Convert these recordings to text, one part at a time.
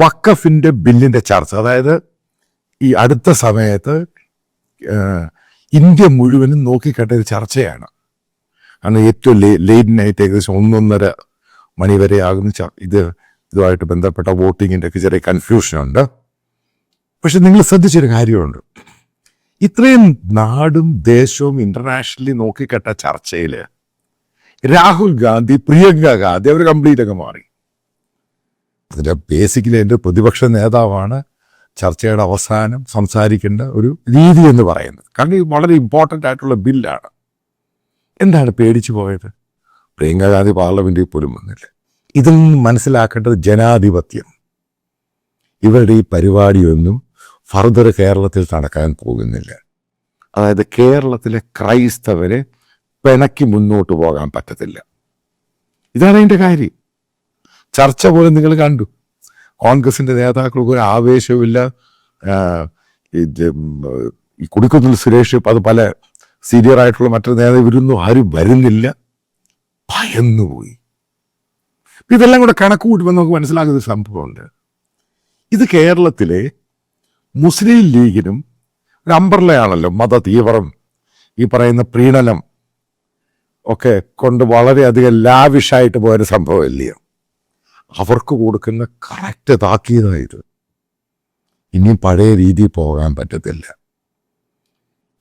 വക്കഫിന്റെ ബില്ലിന്റെ ചർച്ച. അതായത് ഈ അടുത്ത സമയത്ത് ഇന്ത്യ മുഴുവനും നോക്കിക്കേട്ട ഒരു ചർച്ചയാണ്. കാരണം ഏറ്റവും ലേ ലേറ്റ് നൈറ്റ് ഏകദേശം ഒന്നൊന്നര മണി വരെ ആകുന്ന ഇത് ഇതുമായിട്ട് ബന്ധപ്പെട്ട വോട്ടിങ്ങിന്റെ ഒക്കെ ചെറിയ കൺഫ്യൂഷൻ ഉണ്ട്. പക്ഷെ നിങ്ങൾ ശ്രദ്ധിച്ചൊരു കാര്യമുണ്ട്. ഇത്രയും നാടും ദേശവും ഇന്റർനാഷണലി നോക്കിക്കട്ട ചർച്ചയിൽ രാഹുൽ ഗാന്ധി പ്രിയങ്ക ഗാന്ധി അവർ കംപ്ലീറ്റ് അങ്ങ് മാറി. അതിന്റെ ബേസിക്കലി എന്റെ പ്രതിപക്ഷ നേതാവാണ് ചർച്ചയുടെ അവസാനം സംസാരിക്കേണ്ട ഒരു രീതി എന്ന് പറയുന്നത്. കാരണം ഇത് വളരെ ഇമ്പോർട്ടന്റ് ആയിട്ടുള്ള ബില്ലാണ് എന്താണ് പേടിച്ചു പോയത്? പ്രിയങ്ക ഗാന്ധി പാർലമെന്റിൽ പോലും വന്നില്ല. ഇതിൽ നിന്ന് മനസ്സിലാക്കേണ്ടത് ജനാധിപത്യം. ഇവരുടെ ഈ പരിപാടിയൊന്നും ഫർദർ കേരളത്തിൽ നടക്കാൻ പോകുന്നില്ല. അതായത് കേരളത്തിലെ ക്രൈസ്തവരെ പിണക്കി മുന്നോട്ട് പോകാൻ പറ്റത്തില്ല. ഇതാണ് അതിന്റെ കാര്യം. ചർച്ച പോലും നിങ്ങൾ കണ്ടു. കോൺഗ്രസിന്റെ നേതാക്കൾക്ക് ഒരു ആവേശവുമില്ല. ഈ കുടിക്കുന്നിൽ സുരേഷ് അത് പല സീനിയർ ആയിട്ടുള്ള മറ്റൊരു നേതാവ് ഇവരൊന്നും ആരും വരുന്നില്ല. ഭയന്നുപോയി. ഇതെല്ലാം കൂടെ കണക്ക് കൂട്ടുമ്പോൾ നമുക്ക് മനസ്സിലാകുന്ന ഒരു സംഭവമുണ്ട്. ഇത് കേരളത്തിലെ മുസ്ലിം ലീഗിനും ഒരു അമ്പർലയാണല്ലോ മത തീവ്രം ഈ പറയുന്ന പ്രീണനം ഒക്കെ കൊണ്ട് വളരെയധികം ലാവിഷായിട്ട് പോയൊരു സംഭവമല്ലയോ അവർക്ക് കൊടുക്കുന്ന കറക്റ്റ് താക്കീതായത്. ഇനിയും പഴയ രീതി പോകാൻ പറ്റത്തില്ല.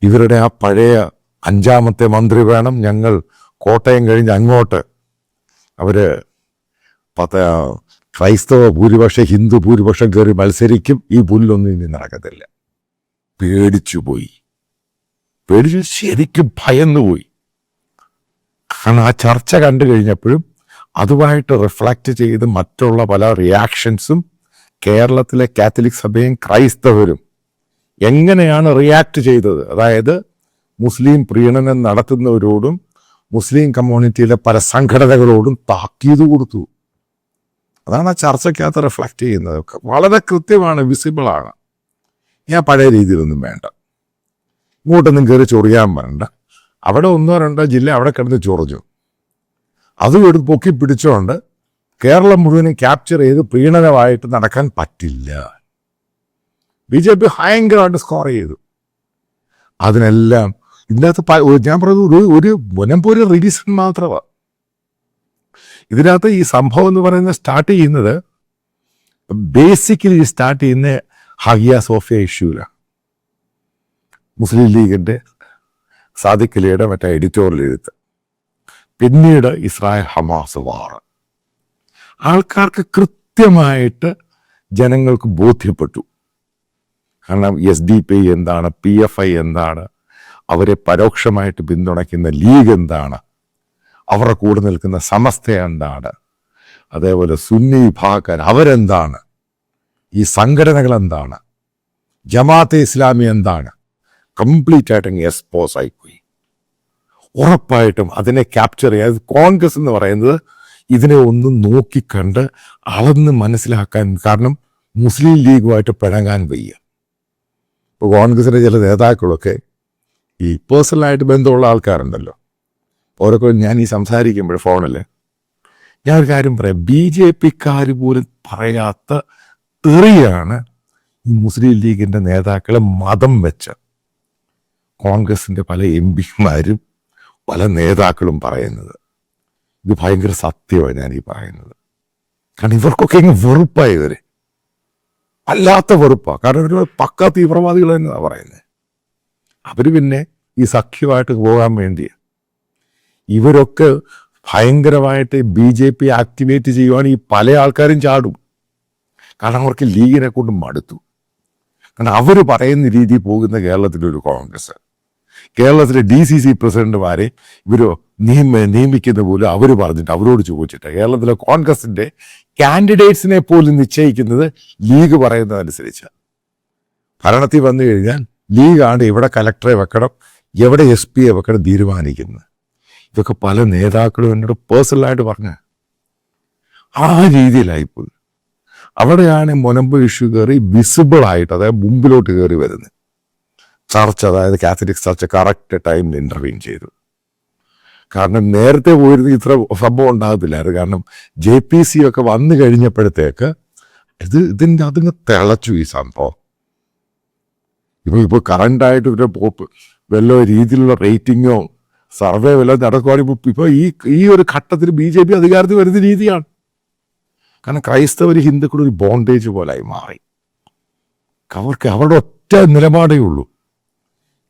ഇവരുടെ ആ പഴയ അഞ്ചാമത്തെ മന്ത്രി വേണം ഞങ്ങൾ കോട്ടയം കഴിഞ്ഞ് അങ്ങോട്ട്. അവർ പത്ത ക്രൈസ്തവ ഭൂരിപക്ഷം ഹിന്ദു ഭൂരിപക്ഷം കയറി മത്സരിക്കും. ഈ പുല്ലൊന്നും ഇനി നടക്കത്തില്ല. പേടിച്ചു പോയി. പേടിച്ചു ശരിക്കും ഭയന്നുപോയി. കാരണം ആ ചർച്ച കണ്ടു കഴിഞ്ഞപ്പോഴും അതുമായിട്ട് റിഫ്ലക്റ്റ് ചെയ്ത് മറ്റുള്ള പല റിയാക്ഷൻസും കേരളത്തിലെ കാത്തലിക് സഭയും ക്രൈസ്തവരും എങ്ങനെയാണ് റിയാക്ട് ചെയ്തത്? അതായത് മുസ്ലിം പ്രീണനം നടത്തുന്നവരോടും മുസ്ലിം കമ്മ്യൂണിറ്റിയിലെ പല സംഘടനകളോടും താക്കീത് കൊടുത്തു. അതാണ് ആ ചർച്ചയ്ക്കകത്ത് റിഫ്ലക്റ്റ് ചെയ്യുന്നത്. വളരെ കൃത്യമാണ് വിസിബിളാണ് ഞാൻ പഴയ രീതിയിലൊന്നും വേണ്ട. ഇങ്ങോട്ടൊന്നും കയറി ചൊറിയാൻ വേണ്ട. അവിടെ ഒന്നോ രണ്ടോ ജില്ല അവിടെ കിടന്ന് ചൊറിഞ്ഞു. അതും എടുത്ത് പൊക്കി പിടിച്ചുകൊണ്ട് കേരളം മുഴുവനും ക്യാപ്ചർ ചെയ്ത് പ്രീണനമായിട്ട് നടക്കാൻ പറ്റില്ല. ബി ജെ പി ഭയങ്കരമായിട്ട് സ്കോർ ചെയ്തു. അതിനെല്ലാം ഇതിനകത്ത് ഞാൻ പറയുന്നത് ഒരു ഒരു മുനമ്പൂര് റീസൺ മാത്രമാണ് ഇതിനകത്ത് ഈ സംഭവം എന്ന് പറയുന്നത് സ്റ്റാർട്ട് ചെയ്യുന്നത് ബേസിക്കലി സ്റ്റാർട്ട് ചെയ്യുന്ന ഹഗിയ സോഫിയ ഇഷ്യൂലാണ് മുസ്ലിം ലീഗിന്റെ സാദിഖ് അലിയുടെ മറ്റേ എഡിറ്റോറിയൽ എഴുത്ത്. പിന്നീട് ഇസ്രായേൽ ഹമാസ് വാർ. ആൾക്കാർക്ക് കൃത്യമായിട്ട് ജനങ്ങൾക്ക് ബോധ്യപ്പെട്ടു. കാരണം എസ് ഡി പി എന്താണ് പി എഫ് ഐ എന്താണ് അവരെ പരോക്ഷമായിട്ട് പിന്തുണയ്ക്കുന്ന ലീഗ് എന്താണ് അവരുടെ കൂടെ നിൽക്കുന്ന സമസ്ത എന്താണ് അതേപോലെ സുന്നി വിഭാഗക്കാർ അവരെന്താണ് ഈ സംഘടനകൾ എന്താണ് ജമാഅത്തെ ഇസ്ലാമി എന്താണ് കംപ്ലീറ്റ് ആയിട്ട് എക്സ്പോസ് ആയിപ്പോയി. ഉറപ്പായിട്ടും അതിനെ ക്യാപ്ചർ ചെയ്യാൻ കോൺഗ്രസ് എന്ന് പറയുന്നത് ഇതിനെ ഒന്ന് നോക്കിക്കണ്ട് അളന്ന് മനസ്സിലാക്കാൻ. കാരണം മുസ്ലിം ലീഗുമായിട്ട് പിണങ്ങാൻ വയ്യ. ഇപ്പോൾ കോൺഗ്രസിന്റെ ചില നേതാക്കളൊക്കെ ഈ പേഴ്സണലായിട്ട് ബന്ധമുള്ള ആൾക്കാരുണ്ടല്ലോ. ഓരോ ഞാൻ ഈ സംസാരിക്കുമ്പോൾ ഫോണിൽ ഞാൻ ഒരു കാര്യം പറയാം. ബി ജെ പിക്കാർ പോലും പറയാത്ത തെറിയാണ് ഈ മുസ്ലിം ലീഗിന്റെ നേതാക്കളെ മതം വെച്ച കോൺഗ്രസിന്റെ പല എം പിമാരും പല നേതാക്കളും പറയുന്നത്. ഇത് ഭയങ്കര സത്യമാണ് ഞാൻ ഈ പറയുന്നത്. കാരണം ഇവർക്കൊക്കെ ഇങ്ങനെ വെറുപ്പായി ഇവർ. അല്ലാത്ത വെറുപ്പാണ് കാരണം ഇവർ പക്ക തീവ്രവാദികൾ തന്നെയാണ് പറയുന്നത് അവർ പിന്നെ ഈ സഖ്യമായിട്ട് പോകാൻ വേണ്ടി ഇവരൊക്കെ ഭയങ്കരമായിട്ട് ബി ജെ പി ആക്ടിവേറ്റ് ചെയ്യുവാണെങ്കിൽ പല ആൾക്കാരും ചാടും. കാരണം അവർക്ക് ലീഗിനെ കൊണ്ട് മടുത്തു. കാരണം അവർ പറയുന്ന രീതിയിൽ പോകുന്ന കേരളത്തിലൊരു കോൺഗ്രസ്. കേരളത്തിലെ ഡി സി സി പ്രസിഡന്റുമാരെ ഇവർ നിയമ നിയമിക്കുന്ന പോലും അവർ പറഞ്ഞിട്ട് അവരോട് ചോദിച്ചിട്ട്. കേരളത്തിലെ കോൺഗ്രസിന്റെ കാൻഡിഡേറ്റ്സിനെ പോലും നിശ്ചയിക്കുന്നത് ലീഗ് പറയുന്നതനുസരിച്ച്. ഭരണത്തിൽ വന്നു കഴിഞ്ഞാൽ ലീഗാണ് ഇവിടെ കലക്ടറെ വെക്കണം എവിടെ എസ് പിയെ വെക്കണം തീരുമാനിക്കുന്നത്. ഇതൊക്കെ പല നേതാക്കളും എന്നോട് പേഴ്സണലായിട്ട് പറഞ്ഞ. ആ രീതിയിലായിപ്പോയി. അവിടെയാണ് മുനമ്പ് ഇഷ്യൂ കയറി വിസിബിൾ ആയിട്ട് അതായത് മുമ്പിലോട്ട് കയറി വരുന്നത്. ചർച്ച അതായത് കാത്തലിക് ചർച്ച കറക്റ്റ് ടൈമിൽ ഇന്റർവ്യൂ ചെയ്തു. കാരണം നേരത്തെ പോയിരുന്ന ഇത്ര സംഭവം ഉണ്ടാകത്തില്ലായിരുന്നു. കാരണം ജെ പി സി ഒക്കെ വന്നു കഴിഞ്ഞപ്പോഴത്തേക്ക് ഇത് ഇതിന്റെ അതിങ്ങ് തിളച്ചു ഈ സംഭവം. ഇപ്പോൾ ഇപ്പോൾ കറണ്ടായിട്ട് ഒരു പോപ്പ് വല്ല രീതിയിലുള്ള റേറ്റിങ്ങോ സർവേ വല്ലതും നടക്കുവാണെങ്കിൽ ഇപ്പോൾ ഇപ്പൊ ഈ ഈ ഒരു ഘട്ടത്തിൽ ബി ജെ പി അധികാരത്തിൽ വരുന്ന രീതിയാണ്. കാരണം ക്രൈസ്തവർ ഹിന്ദുക്കളൊരു ബോണ്ടേജ് പോലായി മാറി. അവർക്ക് അവരുടെ ഒറ്റ നിലപാടേ ഉള്ളൂ.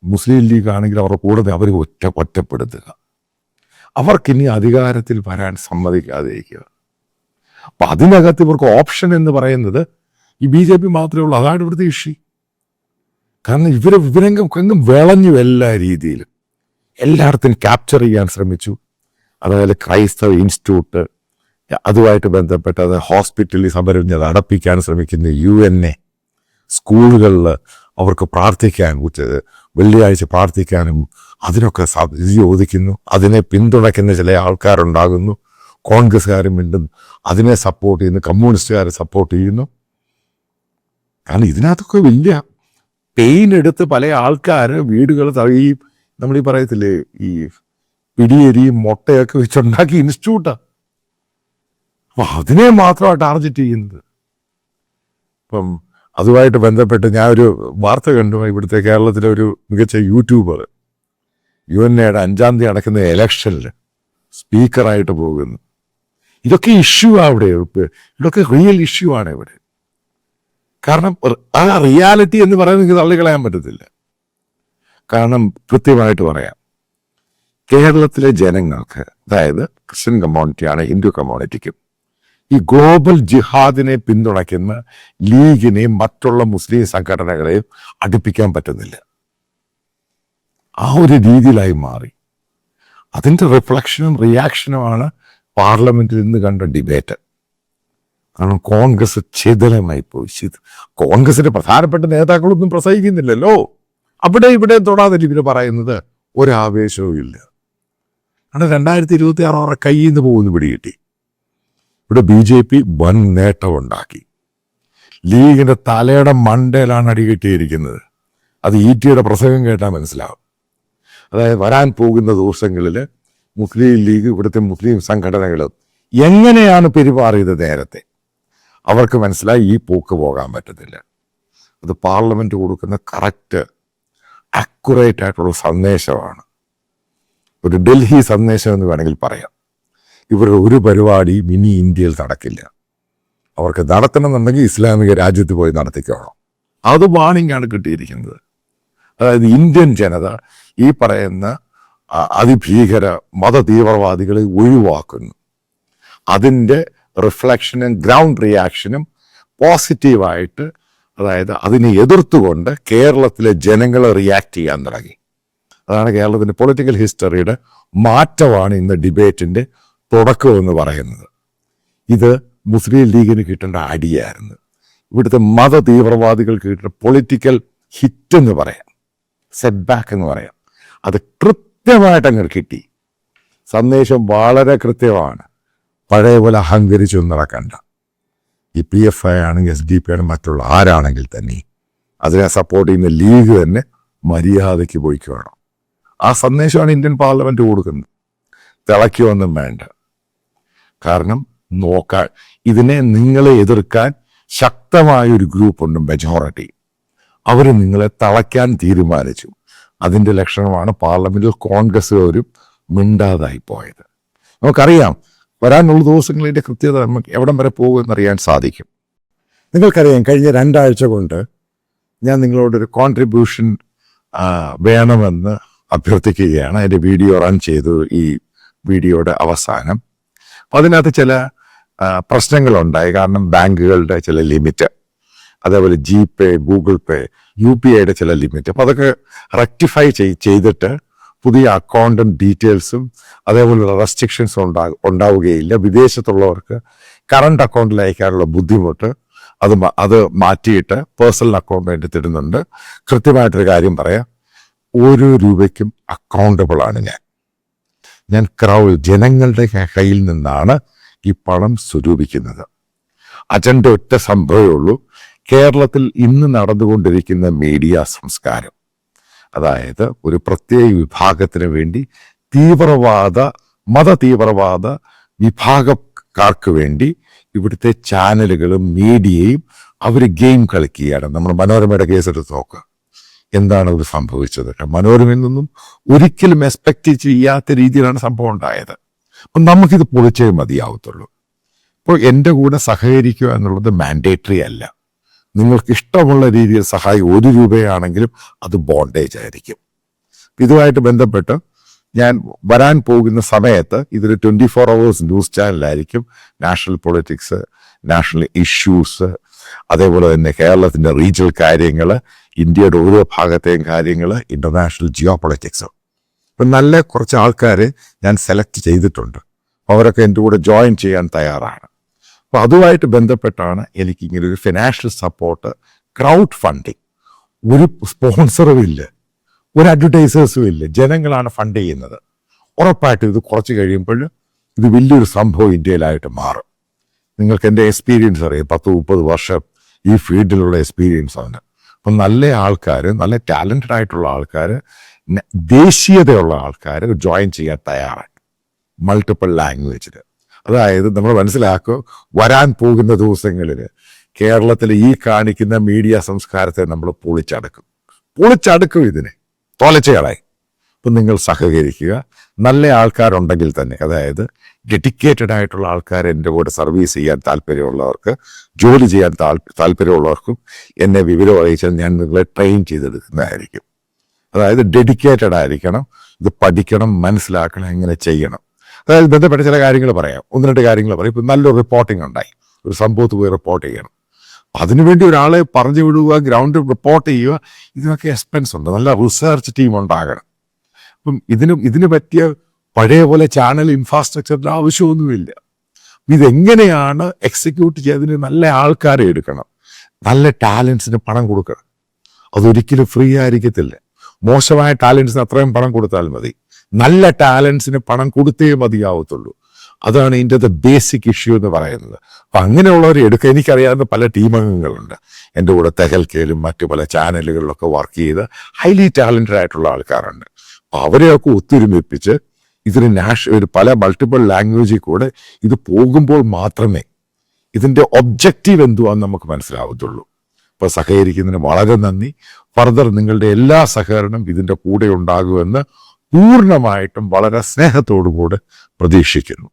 മുസ്ലിം ലീഗ് ആണെങ്കിൽ അവരുടെ കൂടെ അവർ ഒറ്റ ഒറ്റപ്പെടുത്തുക. അവർക്കിനി അധികാരത്തിൽ വരാൻ സമ്മതിക്കാതിരിക്കുക. അപ്പം അതിനകത്ത് ഇവർക്ക് ഓപ്ഷൻ എന്ന് പറയുന്നത് ഈ ബി ജെ പി മാത്രമേ ഉള്ളൂ. അതാണ് ഇവിടുത്തെ ഇഷ്യൂ കാരണം ഇവർ ഇവരെങ്കും എങ്ങും വിളഞ്ഞു എല്ലാ രീതിയിലും. എല്ലായിടത്തും ക്യാപ്ചർ ചെയ്യാൻ ശ്രമിച്ചു. അതായത് ക്രൈസ്തവ ഇൻസ്റ്റിറ്റ്യൂട്ട് അതുമായിട്ട് ബന്ധപ്പെട്ട് അത് ഹോസ്പിറ്റലിൽ സമരം അത് അടപ്പിക്കാൻ ശ്രമിക്കുന്ന യു എൻ എ സ്കൂളുകളിൽ അവർക്ക് പ്രാർത്ഥിക്കാൻ വെള്ളിയാഴ്ച പ്രാർത്ഥിക്കാനും അതിനൊക്കെ സാധ്യത ചോദിക്കുന്നു അതിനെ പിന്തുണയ്ക്കുന്ന ചില ആൾക്കാരുണ്ടാകുന്നു. കോൺഗ്രസ്സുകാരും വീണ്ടും അതിനെ സപ്പോർട്ട് ചെയ്യുന്നു. കമ്മ്യൂണിസ്റ്റുകാരെ സപ്പോർട്ട് ചെയ്യുന്നു. കാരണം ഇതിനകത്തൊക്കെ വലിയ പെയിൻ എടുത്ത് പല ആൾക്കാർ വീടുകൾ ഈ നമ്മൾ ഈ പറയത്തില്ലേ ഈ പിടിയരിയും മുട്ടയൊക്കെ വെച്ചുണ്ടാക്കി ഇൻസ്റ്റിറ്റ്യൂട്ടാ അപ്പൊ അതിനെ മാത്രമാണ് ടാർഗറ്റ് ചെയ്യുന്നത്. ഇപ്പം അതുമായിട്ട് ബന്ധപ്പെട്ട് ഞാൻ ഒരു വാർത്ത കണ്ടു. ഇവിടുത്തെ കേരളത്തിലെ ഒരു മികച്ച യൂട്യൂബർ യു എൻ എയുടെ അഞ്ചാം തീയതി നടക്കുന്ന ഇലക്ഷനിൽ സ്പീക്കറായിട്ട് പോകുന്നു. ഇതൊക്കെ ഇഷ്യൂ ആണ് അവിടെ. ഇതൊക്കെ റിയൽ ഇഷ്യൂ ആണ് ഇവിടെ. കാരണം ആ റിയാലിറ്റി എന്ന് പറയുന്നത് എനിക്ക് തള്ളിക്കളയാൻ പറ്റത്തില്ല. കാരണം കൃത്യമായിട്ട് പറയാം. കേരളത്തിലെ ജനങ്ങൾക്ക് അതായത് ക്രിസ്ത്യൻ കമ്മ്യൂണിറ്റിയാണ് ഹിന്ദു കമ്മ്യൂണിറ്റിക്കും ഈ ഗ്ലോബൽ ജിഹാദിനെ പിന്തുണയ്ക്കുന്ന ലീഗിനെയും മറ്റുള്ള മുസ്ലിം സംഘടനകളെയും അടുപ്പിക്കാൻ പറ്റുന്നില്ല. ആ ഒരു രീതിയിലായി മാറി. അതിന്റെ റിഫ്ലക്ഷനും റിയാക്ഷനുമാണ് പാർലമെന്റിൽ നിന്ന് കണ്ട ഡിബേറ്റ്. കാരണം കോൺഗ്രസ് ചിതലമായി പോയി. കോൺഗ്രസിന്റെ പ്രധാനപ്പെട്ട നേതാക്കളൊന്നും പ്രസംഗിക്കുന്നില്ലല്ലോ. അവിടെ ഇവിടെ തൊടാതെ ഇവർ പറയുന്നത് ഒരാവേശവും ഇല്ല കാരണം രണ്ടായിരത്തി ഇരുപത്തി ആറ് അവരുടെ കയ്യിൽ നിന്ന് പോകുന്നു പിടികിട്ടി. ഇവിടെ ബി ജെ പി വൻ നേട്ടമുണ്ടാക്കി. ലീഗിന്റെ തലയുടെ മണ്ടയിലാണ് അടികിട്ടിയിരിക്കുന്നത് അത് ഇ ടിയുടെ പ്രസംഗം കേട്ടാൽ മനസ്സിലാവും. അതായത് വരാൻ പോകുന്ന ദിവസങ്ങളിൽ മുസ്ലിം ലീഗ് ഇവിടുത്തെ മുസ്ലിം സംഘടനകൾ എങ്ങനെയാണ് പെരുമാറിയത് നേരത്തെ? അവർക്ക് മനസ്സിലായി ഈ പോക്ക് പോകാൻ പറ്റത്തില്ല. അത് പാർലമെന്റ് കൊടുക്കുന്ന കറക്റ്റ് അക്യുറേറ്റ് ആയിട്ടുള്ള സന്ദേശമാണ്. ഒരു ഡൽഹി സന്ദേശം എന്ന് വേണമെങ്കിൽ പറയാം. ഇവരുടെ ഒരു പരിപാടിയും ഇനി ഇന്ത്യയിൽ നടക്കില്ല. അവർക്ക് നടത്തണമെന്നുണ്ടെങ്കിൽ ഇസ്ലാമിക രാജ്യത്ത് പോയി നടത്തിക്കോണം അത് വാണിംഗ് ആണ് കിട്ടിയിരിക്കുന്നത്. അതായത് ഇന്ത്യൻ ജനത ഈ പറയുന്ന അതിഭീകര മത തീവ്രവാദികളെ ഒഴിവാക്കുന്നു. അതിന്റെ റിഫ്ലക്ഷനും ഗ്രൗണ്ട് റിയാക്ഷനും പോസിറ്റീവായിട്ട് അതായത് അതിനെ എതിർത്തുകൊണ്ട് കേരളത്തിലെ ജനങ്ങൾ റിയാക്ട് ചെയ്യാൻ തുടങ്ങി. അതാണ് കേരളത്തിന്റെ പൊളിറ്റിക്കൽ ഹിസ്റ്ററിയുടെ മാറ്റമാണ് ഇന്ന് ഡിബേറ്റിന്റെ തുടക്കം എന്ന് പറയുന്നത്. ഇത് മുസ്ലിം ലീഗിന് കിട്ടേണ്ട അടിയായിരുന്നു. ഇവിടുത്തെ മത തീവ്രവാദികൾക്ക് കിട്ടുന്ന പൊളിറ്റിക്കൽ ഹിറ്റ് എന്ന് പറയാം. സെറ്റ് ബാക്ക് എന്ന് പറയാം. അത് കൃത്യമായിട്ട് അങ്ങ് കിട്ടി. സന്ദേശം വളരെ കൃത്യമാണ്. പഴയ പോലെ അഹങ്കരിച്ചൊന്നും നടക്കണ്ട. ഈ പി എഫ് ഐ ആണെങ്കിൽ എസ് ഡി പി ആണ് മറ്റുള്ള ആരാണെങ്കിൽ തന്നെ അതിനെ സപ്പോർട്ട് ചെയ്യുന്ന ലീഗ് തന്നെ മര്യാദയ്ക്ക് പോയിക്കോണം ആ സന്ദേശമാണ് ഇന്ത്യൻ പാർലമെന്റ് കൊടുക്കുന്നത്. തിളയ്ക്കൊന്നും വേണ്ട. കാരണം നോക്കാൻ ഇതിനെ നിങ്ങളെ എതിർക്കാൻ ശക്തമായ ഒരു ഗ്രൂപ്പ് ഉണ്ട് മെജോറിറ്റി അവർ നിങ്ങളെ തളയ്ക്കാൻ തീരുമാനിച്ചു. അതിന്റെ ലക്ഷണമാണ് പാർലമെന്റിൽ കോൺഗ്രസ്സുകാരും മിണ്ടാതായി പോയത്. നമുക്കറിയാം വരാനുള്ള ദിവസങ്ങളിന്റെ കൃത്യത നമുക്ക് എവിടം വരെ പോകും പോകുമെന്നറിയാൻ സാധിക്കും. നിങ്ങൾക്കറിയാം കഴിഞ്ഞ രണ്ടാഴ്ച കൊണ്ട് ഞാൻ നിങ്ങളോടൊരു കോൺട്രിബ്യൂഷൻ വേണമെന്ന് അഭ്യർത്ഥിക്കുകയാണ്. അതിന്റെ വീഡിയോ റൺ ചെയ്തു ഈ വീഡിയോയുടെ അവസാനം. അപ്പം അതിനകത്ത് ചില പ്രശ്നങ്ങളുണ്ടായി. കാരണം ബാങ്കുകളുടെ ചില ലിമിറ്റ് അതേപോലെ G pay Google pay U P ഐയുടെ ചില ലിമിറ്റ്. അപ്പോൾ അതൊക്കെ റെക്ടിഫൈ ചെയ്തിട്ട് പുതിയ അക്കൗണ്ടും ഡീറ്റെയിൽസും അതേപോലെ റെസ്ട്രിക്ഷൻസും ഉണ്ടാ ഉണ്ടാവുകയില്ല. വിദേശത്തുള്ളവർക്ക് കറണ്ട് അക്കൗണ്ടിൽ അയക്കാനുള്ള ബുദ്ധിമുട്ട് അത് അത് മാറ്റിയിട്ട് പേഴ്സണൽ അക്കൗണ്ട് വേണ്ടി തരുന്നുണ്ട് കൃത്യമായിട്ടൊരു കാര്യം പറയാം. ഓരോ രൂപയ്ക്കും അക്കൗണ്ടബിളാണ് ഞാൻ. ഞാൻ ക്രൗ ജനങ്ങളുടെ കയ്യിൽ നിന്നാണ് ഈ പണം സ്വരൂപിക്കുന്നത്. അജണ്ട ഒറ്റ സംഭവമേ ഉള്ളൂ. കേരളത്തിൽ ഇന്ന് നടന്നുകൊണ്ടിരിക്കുന്ന മീഡിയ സംസ്കാരം. അതായത് ഒരു പ്രത്യേക വിഭാഗത്തിന് വേണ്ടി തീവ്രവാദ മത തീവ്രവാദ വിഭാഗക്കാർക്ക് വേണ്ടി ഇവിടുത്തെ ചാനലുകളും മീഡിയയും അവർ ഗെയിം കളിക്കുകയാണ്. നമ്മൾ മനോരമയുടെ കേസെടുത്ത് നോക്കുക എന്താണ് അത് സംഭവിച്ചത്? മനോരമയിൽ നിന്നും ഒരിക്കലും എക്സ്പെക്ട് ചെയ്യാത്ത രീതിയിലാണ് സംഭവം ഉണ്ടായത്. അപ്പം നമുക്കിത് പൊളിച്ചേ മതിയാവത്തുള്ളൂ. അപ്പോൾ എന്റെ കൂടെ സഹകരിക്കുക എന്നുള്ളത് മാൻഡേറ്ററി അല്ല. നിങ്ങൾക്ക് ഇഷ്ടമുള്ള രീതിയിൽ സഹായം ഒരു രൂപയാണെങ്കിലും അത് ബോണ്ടേജ് ആയിരിക്കും. ഇതുമായിട്ട് ബന്ധപ്പെട്ട് ഞാൻ വരാൻ പോകുന്ന സമയത്ത് ഇതൊരു ട്വന്റി ഫോർ അവേഴ്സ് ന്യൂസ് ചാനലായിരിക്കും നാഷണൽ പൊളിറ്റിക്സ് നാഷണൽ ഇഷ്യൂസ് അതേപോലെ തന്നെ കേരളത്തിന്റെ റീജിയൽ കാര്യങ്ങൾ ഇന്ത്യയുടെ ഓരോ ഭാഗത്തെയും കാര്യങ്ങൾ ഇന്റർനാഷണൽ ജിയോ പൊളിറ്റിക്സ് ഇപ്പം നല്ല കുറച്ച് ആൾക്കാർ ഞാൻ സെലക്ട് ചെയ്തിട്ടുണ്ട്. അവരൊക്കെ എന്റെ കൂടെ ജോയിൻ ചെയ്യാൻ തയ്യാറാണ്. അപ്പോൾ അതുമായിട്ട് ബന്ധപ്പെട്ടാണ് എനിക്ക് ഇങ്ങനെ ഒരു ഫിനാൻഷ്യൽ സപ്പോർട്ട് ക്രൗഡ് ഫണ്ടിങ് ഒരു സ്പോൺസറും ഇല്ല. ഒരു അഡ്വർടൈസേഴ്സും ഇല്ല. ജനങ്ങളാണ് ഫണ്ട് ചെയ്യുന്നത്. ഉറപ്പായിട്ടും ഇത് കുറച്ച് കഴിയുമ്പോൾ ഇത് വലിയൊരു സംഭവം ഇന്ത്യയിലായിട്ട് മാറും. നിങ്ങൾക്ക് എന്റെ എക്സ്പീരിയൻസ് അറിയാം. പത്ത് മുപ്പത് വർഷം ഈ ഫീൽഡിലുള്ള എക്സ്പീരിയൻസ് ആണ് അപ്പം നല്ല ആൾക്കാർ നല്ല ടാലന്റഡ് ആയിട്ടുള്ള ആൾക്കാർ ദേശീയതയുള്ള ആൾക്കാർ ജോയിൻ ചെയ്യാൻ തയ്യാറാണ്. മൾട്ടിപ്പിൾ ലാംഗ്വേജിൽ അതായത് നമ്മൾ മനസ്സിലാക്കുക വരാൻ പോകുന്ന ദിവസങ്ങളിൽ കേരളത്തിൽ ഈ കാണിക്കുന്ന മീഡിയ സംസ്കാരത്തെ നമ്മൾ പൊളിച്ചടക്കും. പൊളിച്ചടക്കും ഇതിനെ. തോലച്ചയാളായി അപ്പം നിങ്ങൾ സഹകരിക്കുക. നല്ല ആൾക്കാരുണ്ടെങ്കിൽ തന്നെ അതായത് ഡെഡിക്കേറ്റഡ് ആയിട്ടുള്ള ആൾക്കാർ എന്റെ കൂടെ സർവീസ് ചെയ്യാൻ താല്പര്യമുള്ളവർക്ക് ജോലി ചെയ്യാൻ താല്പര്യമുള്ളവർക്കും എന്നെ വിവരം അറിയിച്ചാൽ ഞാൻ നിങ്ങളെ ട്രെയിൻ ചെയ്തെടുക്കുന്നതായിരിക്കും. അതായത് ഡെഡിക്കേറ്റഡ് ആയിരിക്കണം ഇത് പഠിക്കണം മനസ്സിലാക്കണം എങ്ങനെ ചെയ്യണം. അതായത് ബന്ധപ്പെട്ട ചില കാര്യങ്ങൾ പറയാം. ഒന്ന് രണ്ട് കാര്യങ്ങൾ പറയാം. ഇപ്പം നല്ലൊരു റിപ്പോർട്ടിംഗ് ഉണ്ടായി. ഒരു സംഭവത്ത് പോയി റിപ്പോർട്ട് ചെയ്യണം. അതിനുവേണ്ടി ഒരാളെ പറഞ്ഞു വിടുക ഗ്രൗണ്ട് റിപ്പോർട്ട് ചെയ്യുക ഇതിനൊക്കെ എക്സ്പെൻസ് ഉണ്ട്. നല്ല റിസർച്ച് ടീം ഉണ്ടാകണം. അപ്പം ഇതിന് ഇതിന് പറ്റിയ പഴയ പോലെ ചാനൽ ഇൻഫ്രാസ്ട്രക്ചറിന്റെ ആവശ്യമൊന്നുമില്ല. ഇതെങ്ങനെയാണ് എക്സിക്യൂട്ട് ചെയ്തതിന് നല്ല ആൾക്കാരെ എടുക്കണം. നല്ല ടാലൻസിന് പണം കൊടുക്കണം. അതൊരിക്കലും ഫ്രീ ആയിരിക്കത്തില്ല. മോശമായ ടാലൻസിന് അത്രയും പണം കൊടുത്താൽ മതി. നല്ല ടാലൻസിന് പണം കൊടുത്തേ മതിയാവത്തുള്ളൂ. അതാണ് ഇതിന്റെ ബേസിക് ഇഷ്യൂ എന്ന് പറയുന്നത്. അപ്പം അങ്ങനെയുള്ളവരെ എടുക്കുക എനിക്കറിയാവുന്ന പല ടീം അംഗങ്ങളുണ്ട് എന്റെ കൂടെ തെഹൽക്കയിലും മറ്റു പല ചാനലുകളിലൊക്കെ വർക്ക് ചെയ്ത് ഹൈലി ടാലന്റഡ് ആയിട്ടുള്ള ആൾക്കാരുണ്ട്. അവരെയൊക്കെ ഒത്തൊരുമിപ്പിച്ച് ഇതിന് നാഷ ഒരു പല മൾട്ടിപ്പിൾ ലാംഗ്വേജിൽ കൂടെ ഇത് പോകുമ്പോൾ മാത്രമേ ഇതിന്റെ ഒബ്ജക്റ്റീവ് എന്തുവാന്ന് നമുക്ക് മനസ്സിലാവത്തുള്ളൂ. അപ്പൊ സഹകരിക്കുന്നതിന് വളരെ നന്ദി. ഫർദർ നിങ്ങളുടെ എല്ലാ സഹകരണം ഇതിന്റെ കൂടെ ഉണ്ടാകുമെന്ന് പൂർണമായിട്ടും വളരെ സ്നേഹത്തോടു കൂടെ പ്രതീക്ഷിക്കുന്നു.